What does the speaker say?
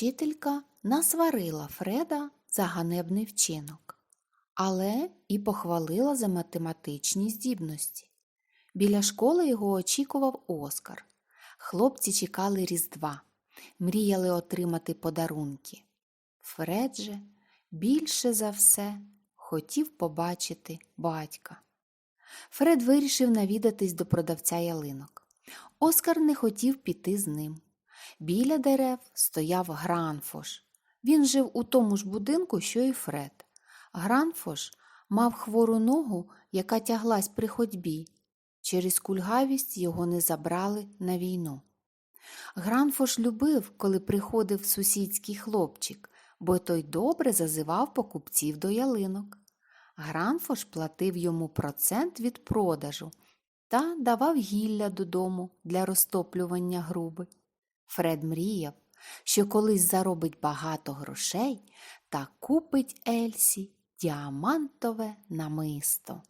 Вчителька насварила Фреда за ганебний вчинок, але і похвалила за математичні здібності. Біля школи його очікував Оскар. Хлопці чекали Різдва, мріяли отримати подарунки. Фред же більше за все хотів побачити батька. Фред вирішив навідатись до продавця ялинок. Оскар не хотів піти з ним. Біля дерев стояв Гранфош. Він жив у тому ж будинку, що і Фред. Гранфош мав хвору ногу, яка тяглась при ходьбі. Через кульгавість його не забрали на війну. Гранфош любив, коли приходив сусідський хлопчик, бо той добре зазивав покупців до ялинок. Гранфош платив йому процент від продажу та давав гілля додому для розтоплювання груби. Фред мріяв, що колись заробить багато грошей та купить Ельсі діамантове намисто.